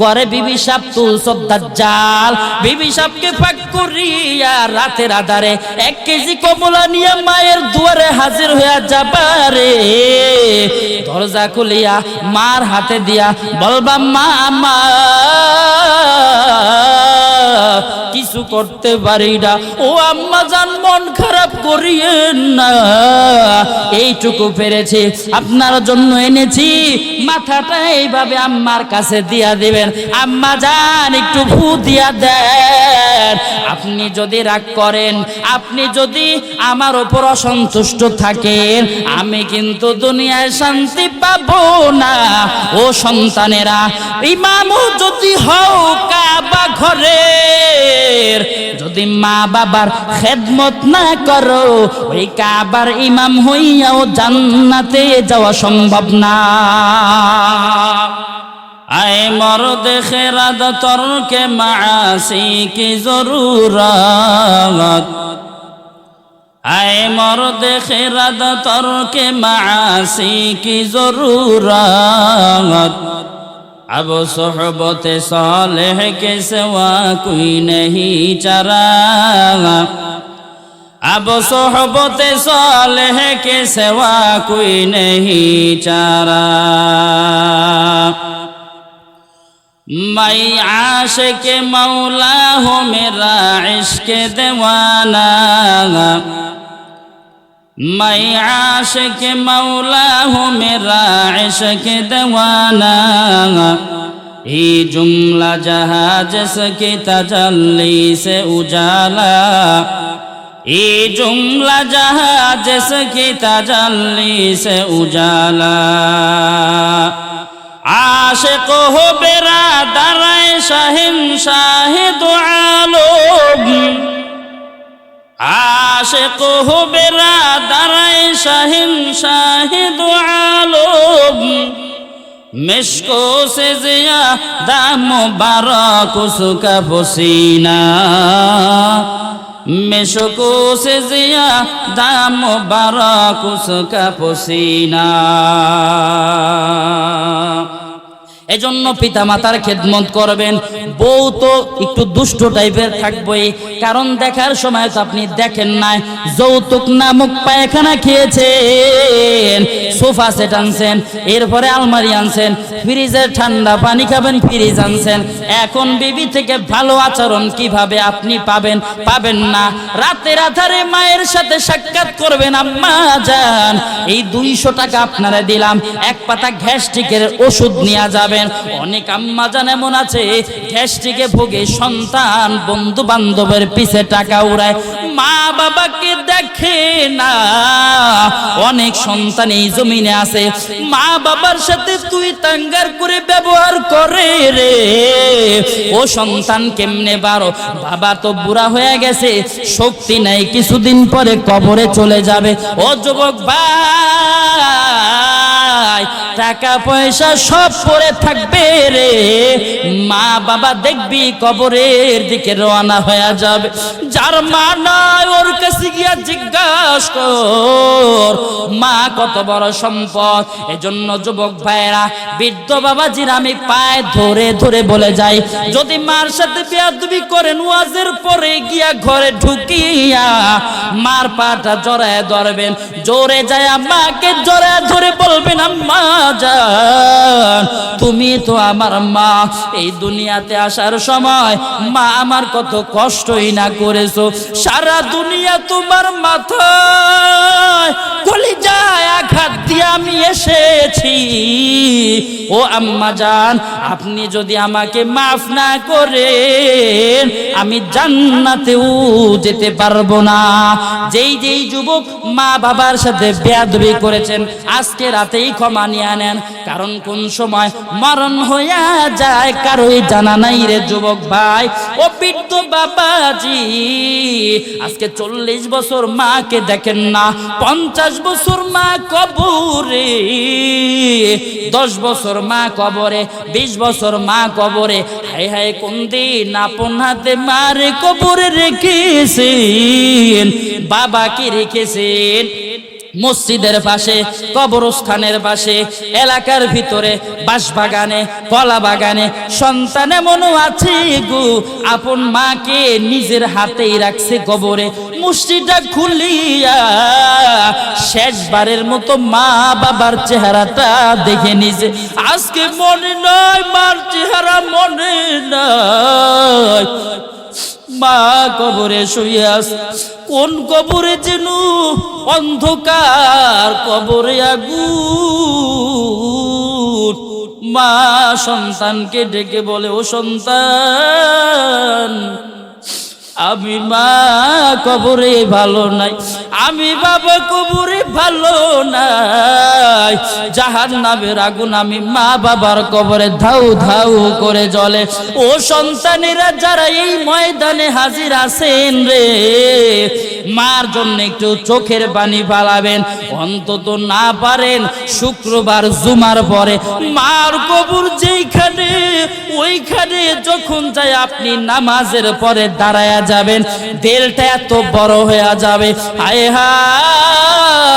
ঘরে বিবি সাপ তুল সব দাজ্জাল। বিবি সাপকে ফাঁক করিয়া রাতের আধারে এক কেজি কমলা নিয়ে মায়ের দুয়ারে হাজির হইয়া যাবারে। দরজা খুলিয়া মার হাতে দিয়া, বলবা মা মা কিছু করতে পারি না। ও আম্মা জান, মন খারাপ করিয়েন না। এইটুকু পেরেছি, আপনার জন্য এনেছি। মাথাটা এইভাবে আম্মার কাছে দিয়া দিবেন। আম্মা জান, একটু ভূ দিয়া দেন। আপনি যদি রাগ করেন, আপনি যদি আমার ওপর অসন্তুষ্ট থাকেন, আমি কিন্তু দুনিয়ায় শান্তি পাবো না। ও সন্তানেরা, ইমামও যদি হও কাবা ঘরের যদি মা বাবার খেদমত না করো, ওই কাবার ইমাম হইয়াও জান্নাতে যাওয়া সম্ভব না। আয় মরদ খেরাদ তরকে মাসি কি জরুরত। আয় মরদ খেরাদ তরকে মাসি কি জরুরত। اب صحبت صالح کے سوا کوئی نہیں چرا اب صحبت صالح کے سوا کوئی نہیں چارا میں عاشق مولا ہوں میرا عشق دیوانہ میں عاشق مولا ہوں میرا عشق دیوانہ یہ جملہ جہاں جس کی تجلی سے اجالا یہ جملہ جہاں جس کی تجلی سے اجالا عاشق ہو برادر شہن شاہد عالم আশেক বেরা দারাই শাহিন শাহিদ আলম। মেশকো সে জিয়া দাম বারক সুকা ফসিনা মেশকো সে জিয়া দাম বারক সুকা ফসিনা এজন্য পিতা মাতার খেদমত করবেন। বউ তো একটু দুষ্ট টাইপের থাকবই। কারণ দেখার সময় আপনি দেখেন নাই, যৌতুক নামক পায়খানা খেয়েছেন, সোফা সেট আনছেন, এরপরে আলমারি আনছেন, ফ্রিজের ঠান্ডা পানি খাবেন, ফ্রিজ আনছেন। এখন বিবি থেকে ভালো আচরণ কীভাবে আপনি পাবেন পাবেন না। রাতের আধারে মায়ের সাথে সাক্ষাৎ করবেন, আম্মা যান। এই দুইশো টাকা আপনারা দিলাম, এক পাতা গ্যাস্ট্রিকের ওষুধ নিয়ে যাবেন। অনেক আম্মা যান এমন আছে, গ্যাস্ট্রিকে ভোগে সন্তান বন্ধু বান্ধবের পিছে টাকা উড়ায়। মা বাবাকে দেখে না, অনেক সন্তান এই জমিনে আছে। মা বাবার সাথে তুই তাঙ্গার করে ব্যবহার করে রে। ও সন্তান কেমনে বারো? বাবা তো বুড়া হয়ে গেছে, শক্তি নাই, কিছুদিন পরে কবরে চলে যাবে। ও যুবক ভাই টাকা পয়সা সব পড়ে থাকবে রে। মা বাবা দেখবি কবরের দিকে রওনা হয়ে যাবে। যার মা নাই, ওর কাছে গিয়া জিজ্ঞাসা কর, মা কত বড় সম্পদ। এজন্য যুবক ভাইরা বৃদ্ধ বাবাজির আমি পায়ে ধরে ধরে বলে যাই, যদি মার সাথে বেয়াদবি করেন, ওয়াজের পরে গিয়া ঘরে ঢুকিয়া মার পাটা জড়ায় ধরবেন। জোরে যায় মাকে জড়ায় ধরে বলবেন, আম্মা যান তুমি তো আমার মা। এই দুনিয়াতে আসার সময় মা আমার কত কষ্টই না করেছ। সারা দুনিয়া তোমার মাথায়। আমি এসেছি। ও আম্মা যান আপনি যদি আমাকে মাফ না করেন, আমি জান্নাতেও যেতে পারব না। যেই যেই যুবক মা বাবার সাথে বেয়াদবি করেছেন, আজকে রাতেই ক্ষমা নিয়ে নেন। কারণ কোন সময় মরণ হইয়া যায়, কারোই জানা নাই রে যুবক ভাই। ও বৃদ্ধ বাবাজি, আজকে চল্লিশ বছর মাকে দেখেন না, পঞ্চাশ বছর মা কবরে, দশ বছর মা কবরে, বিশ বছর মা কবরে হাই হাই কোন দিন আপন হাতে মারে কবরে রেখেছেন, বাবাকে রেখেছেন মসজিদের পাশে, কবরস্থানের পাশে, এলাকার ভিতরে, বাঁশবাগানে কলা বাগানে সন্তান এমনও আছে গু। আপন মাকে নিজের হাতেই রাখছে কবরে মুষ্টিটা খুলিয়া শেষবারের মতো মা বাবার চেহারাটা দেখে নিজে আজকে মনে নয় মার চেহারা মনে নয় মা কবরে শুয়ে কোন কবরে যেন অন্ধকার কবরে আগু মা সন্তানকে ডেকে বলে, ও সন্তান আমি মা কবরে ভালো নাই, আমি বাবা কবরে ভালো নাই। জাহান নামের আগুন আমি মা বাবার কবরে ধাউ ধাউ করে জ্বলে। ও সন্তানেরা যারা এই ময়দানে হাজির আছেন রে, মার জন্য একটু চোখের পানি ফালাবেন, অন্তত না পারেন শুক্রবার জুমার পরে। মার কবর যেইখানে, ওইখানে যখন যায় আপনি নামাজের পরে দাঁড়ায়া যাবেন, দেলটা এত বড় হয়ে যাবে। হায় হায়,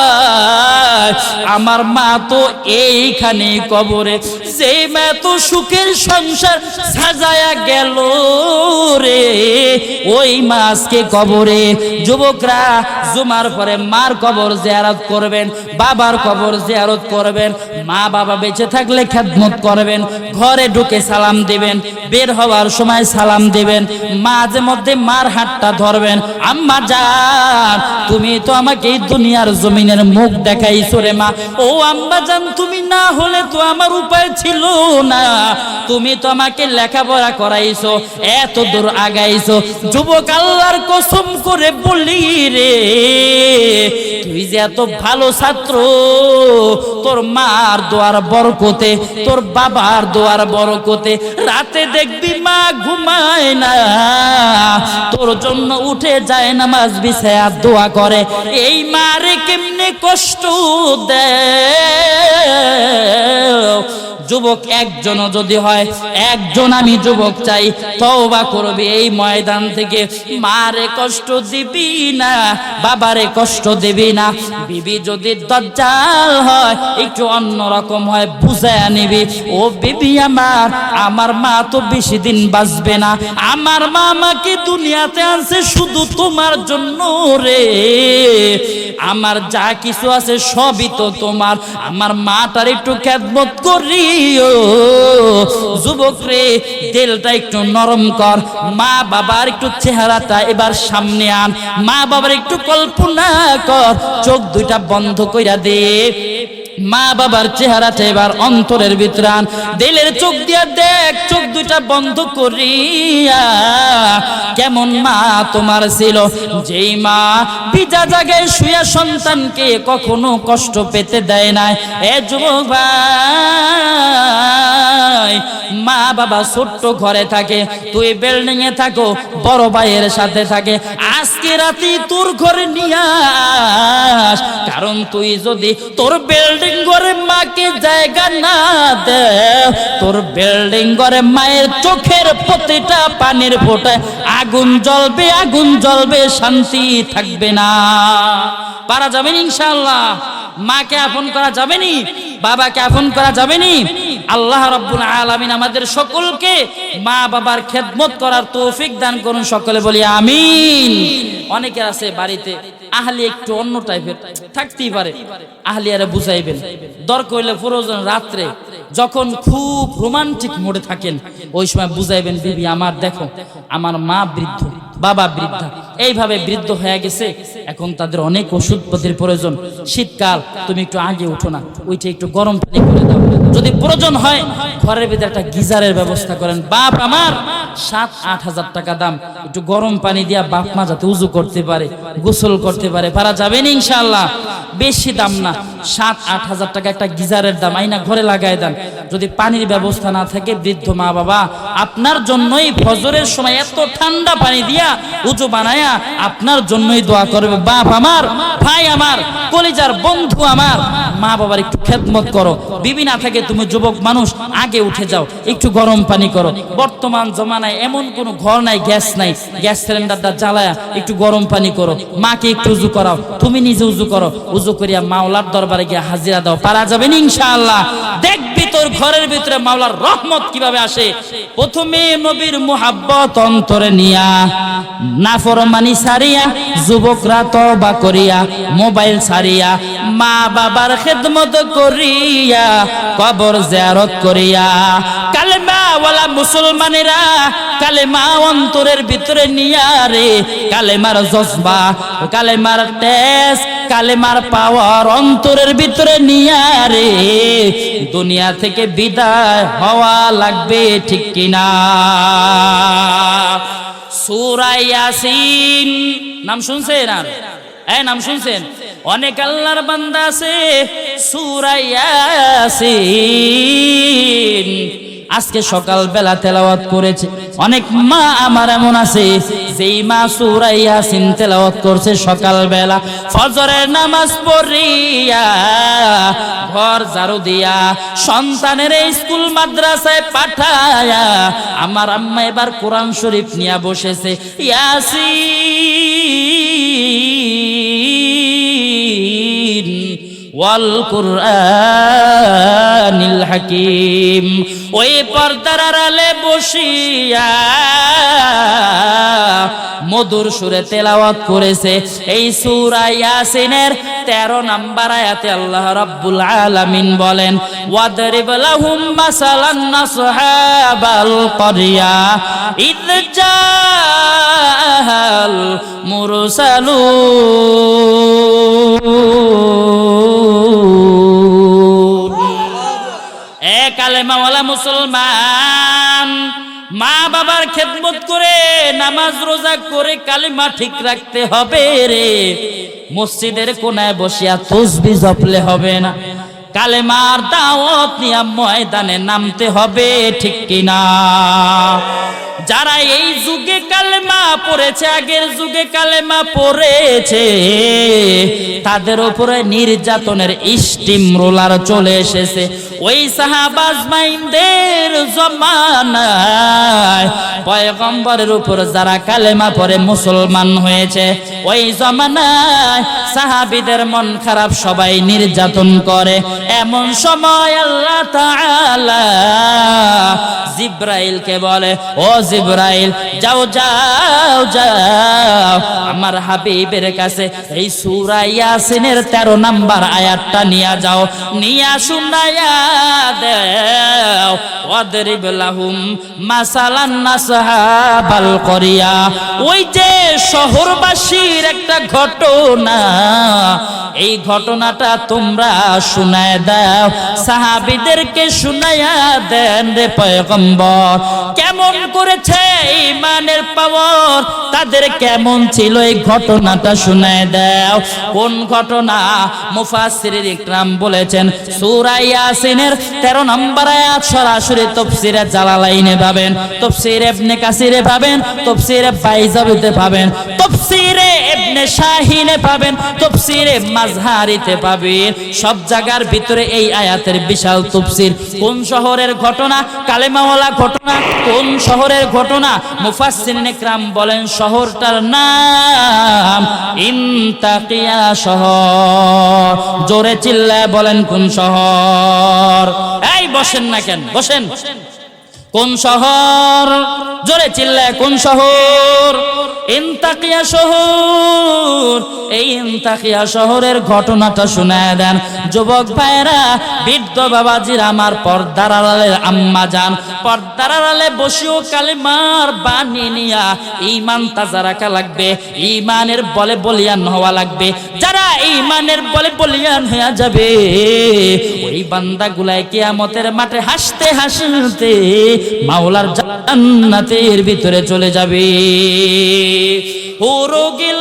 আমার মা তো এইখানে কবরে। সেই মা তো সুখের সংসার সাজায়া গেল রে। ওই মা আজকে কবরে। যুবকরা, জুমার পরে মার কবর জিয়ারত করবেন, বাবার কবর জিয়ারত করবেন, মা বাবা বেঁচে থাকলে খেদমত করবেন, ঘরে ঢুকে সালাম দিবেন, বের হওয়ার সময় সালাম দিবেন, মাঝে মধ্যে মার হাতটা ধরবেন। আম্মা যান তুমি তো আমাকে এই দুনিয়ার জমিনের মুখ দেখাইছো রে মা। ও আম্মা জান, তুমি না হলে তো আমার উপায় ছিল না। তুমি তো আমাকে লেখাপড়া করাইছো, এত দূর আগাইছো। যুবক আল্লাহর কসম করে বলি রে, তুই যে এত ভালো ছাত্র, তোর মার দোয়ার বরকতে, তোর বাবার দোয়ার বরকতে, রাতে দেখবি মা ঘুমায় না। তোর জন্য উঠে যায় নামাজ বিছায়া দোয়া করে। এই মারে কেমনে কষ্ট দেয় যুবক একজনও যদি হয়, একজন আমি যুবক চাই, তওবা করবি। এই ময়দান থেকে মারে কষ্ট দিবি না, বাবারে কষ্ট দিবি না। বিবি যদি দজ্জাল হয়, একটু অন্যরকম হয়, বুঝায় নিবি। ও বিবি আমার আমার মা তো বেশি দিন বাঁচবে না। আমার মা আমাকে দুনিয়াতে আনছে শুধু তোমার জন্য রে। আমার যা কিছু আছে সবই তো তোমার। আমার মাটার একটু খেদমত করিও। যুবক রে, দিলটা একটু নরম কর। মা বাবার একটু চেহারাটা এবার সামনে আন। মা বাবার একটু কল্পনা কর। চোখ দুইটা বন্ধ কইরা দে। মা বাবার চেহারাটা এবার অন্তরের বিতরান দিলের চোখ দিয়া দেখ, চোখ দুইটা বন্ধ করিয়া। কেমন মা তোমার ছিল? যেই মা ভিজা জায়গায় শুয়া সন্তানকে কখনো কষ্ট পেতে দেয় না এ যুবক ভাই। বাবা ছোট্ট ঘরে থাকে, তুই বিল্ডিং এ থাকো, বড় ভাইয়ের সাথে থাকে। আজকে রাতে তোর ঘরে নিয়ে আস, কারণ তুই যদি তোর বিল্ডিং ঘরে মাকে জায়গা না দে তোর বিল্ডিং ঘরে মায়ের চোখের প্রতিটা পানির ফোটায় আগুন জ্বলবে আগুন জ্বলবে, শান্তি থাকবে না। পারা যাবে ইনশাআল্লাহ? মাকে আপন করা যাবে নি? বাবাকে আপন করা যাবে নি? আল্লাহ রাব্বুল আলামিন আমাদের সকলকে মা বাবার খেদমত করার তৌফিক দান করুন সকলে বলি আমিন। অনেকের আছে বাড়িতে, আহলি একটু অন্য টাইপের থাকতেই পারে। আহলি আরে বুঝাইবেন। দর হইলে প্রয়োজন রাত্রে যখন খুব রোমান্টিক মোডে থাকেন, ওই সময় বুঝাইবেন, বিবি, আমার দেখো, আমার মা বৃদ্ধ, বাবা বৃদ্ধা, এইভাবে বৃদ্ধ হয়ে গেছে, এখন তাদের অনেক ওষুধপতির প্রয়োজন। শীতকাল, তুমি একটু আগে উঠো না, ওইটা একটু গরম পানি করে দাও। যদি প্রয়োজন হয়, ঘরের ভিতরে একটা গিজারের ব্যবস্থা করেন। বাপ আমার সাত, আট হাজার টাকা দাম। একটু গরম পানি দিয়া বাপ মা যাতে উজু করতে পারে, গোসল করতে পারে, পারা যাবে না ইনশাল্লাহ বেশি দাম না। সাত, আট হাজার টাকা একটা গিজারের দাম, আইনা ঘরে লাগাই দেন। যদি পানির ব্যবস্থা না থাকে, বৃদ্ধ মা বাবা, আপনার জন্যই ফজরের সময় এত ঠান্ডা পানি দিয়া উঁচু বানায়া আপনার জন্যই দোয়া করবে। বাপ আমার, ভাই আমার, কলিজার বন্ধু আমার। মা বাবার একটু খেদমত করো। বিবি না থাকে, তুমি যুবক মানুষ, আগে উঠে যাও। একটু গরম পানি করো। বর্তমান জমানায় এমন কোনো ঘর নাই, গ্যাস নাই। গ্যাস সিলিন্ডারটা জ্বালায়া একটু গরম পানি করো। মাকে একটু উজু করাও। তুমি নিজে উজু করো। উজু করিয়া মাওলার দরবারে গিয়ে হাজিরা দাও। পারা যাবে না ইনশাআল্লাহ। দেখবি তোর ঘরের ভিতরে মাওলার রহমত কীভাবে আসে। প্রথমে নবীর মুহাব্বত অন্তরে নিয়া, নাফরমানি সারিয়া, যুবকরা তওবা করিয়া, মোবাইল সারিয়া, মা বাবার খেদমত করিয়া, কবর জিয়ারত করিয়া, কালেমা ওয়ালা মুসলমানেরা কালেমা অন্তরের ভিতরে নিয়া রে, কালেমার জজবা, কালেমার তেজ, কালেমার পাওয়ার অন্তরের ভিতরে নিয়া রে। দুনিয়া থেকে বিদায় হওয়া লাগবে ঠিক কিনা? সূরা ইয়াসিন। নাম শুনছেন আর? এই নাম শুনছেন। অনেক আল্লাহর বান্দা আছে। সূরা ইয়াসিন। আজকে সকাল বেলা তেলাওয়াত করেছে। অনেক মা আমার এমন আছে, যেই মা সূরা ইয়াসিন তেলাওয়াত করছে সকাল বেলা ফজরের নামাজ পড়িয়া, ঘর ঝাড়ু দিয়া সন্তানের স্কুল মাদ্রাসায় পাঠায়া, আমার আম্মা এবার কোরআন শরীফ নিয়ে বসেছে। ইয়াসিন ওয়াল কুরআনিল হাকিম। ওই পর্দার আড়ালে বসিয়া মধুর সুরে তেলাওয়াত করেছে। এই সূরা ইয়াসিনের 13 নাম্বার আয়াতে আল্লাহ রাব্বুল আলামিন বলেন, ওয়াদরিব লাহুম মাসালান আসহাবাল ক্বরিয়া ইয জাআল মুরসালুন। কালেমাওয়ালা মুসলমান। মা বাবার খেদমত করে, নামাজ রোজা করে কালিমা ঠিক রাখতে হবে রে। মসজিদের কোনায় বসিয়া তসবি জপলে হবে না। কালেমার দাওয়াত নিয়া ময়দানে নামতে হবে, ঠিক কিনা? যারা এই যুগে কালেমা পড়েছে, আগের যুগে কালেমা পড়েছে, তাদের উপরে নির্যাতনের স্টিম রোলার চলে এসেছে। ওই সাহাবাজ মাইনদের জমানায় পয়গম্বরের উপর যারা কালেমা পড়ে মুসলমান হয়েছে, ওই জমানায় সাহাবিদের মন খারাপ, সবাই নির্যাতন করে। এমন সময় আল্লাহ তাআলা জিব্রাইলকে বলে, ও জিব্রাইল, যাও যাও যাও। আমার হাবিবের কাছে এই সূরা ইয়াসিনের 13 নাম্বার আয়াতটা নিয়ে যাও। নিয়া শুনায়া দাও। ওয়াদরিব লাহুম মাসালান নাসহাবাল করিয়া। ওই যে শহরবাসীর একটা ঘটনা, এই ঘটনাটা তোমরা শুনায় দাও। সাহাবিদেরকে শুনায়া দেন রে পয়গম্বর। কেমন করেছে, ইমানের পাওয়ার তাদের কেমন ছিল? এই ঘটনাটা শুনায় দাও। কোন ঘটনা? মুফাসসিরিন ইকরাম বলেছেন, সূরা ইয়াসিনের 13 নম্বর আয়াত সরাসরি তাফসীরে জালালাইনে পাবেন। তাফসীরে ইবনে কাসিরে পাবেন, তাফসীরে বাইজাবিতে পাবেন। তাফসীরে ইবনে শাহিনে পাবেন, তাফসীরে মাজহারিতে পাবেন। সব জায়গার ভিতরে এই আয়াতের বিশাল তাফসীর। কোন শহরের ঘটনা? কালেমাওয়ালা ঘটনা? কোন শহরের ঘটনা মুফাসসিরিন ইকরাম বলেন, শহরটার নাম ইমতাকিয়া শহর। জোরে চিল্লায় বলেন, কোন শহর? এই বসেন না কেন, বসেন। কোন শহর? জোরে চিল্লায়, কোন শহর? ইন্তাকিয়া শহর, এই ইন্তাকিয়া শহরের ঘটনাটা শুনায় দেন। যুবক ভাইরা বৃদ্ধ বাবাজির আমার পর্দার আড়ালে আম্মা যান। পর্দার আড়ালে বসেও কালিমার বাণী নিয়া। ইমান তাজা রাখা লাগবে ইমানের বলে বলিয়ান হওয়া লাগবে। যারা ইমানের বলে বলিয়ান হয়ে যাবে, ওই বান্দা গুলাই কিয়ামতের মাঠে হাসতে হাসতে মাওলার জান্নাতের ভিতরে চলে যাবে। ہو رو گل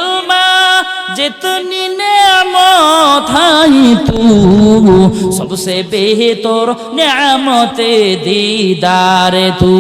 جتنی نعمت ہائی تو سب سے بہتر نعمت دیدار تو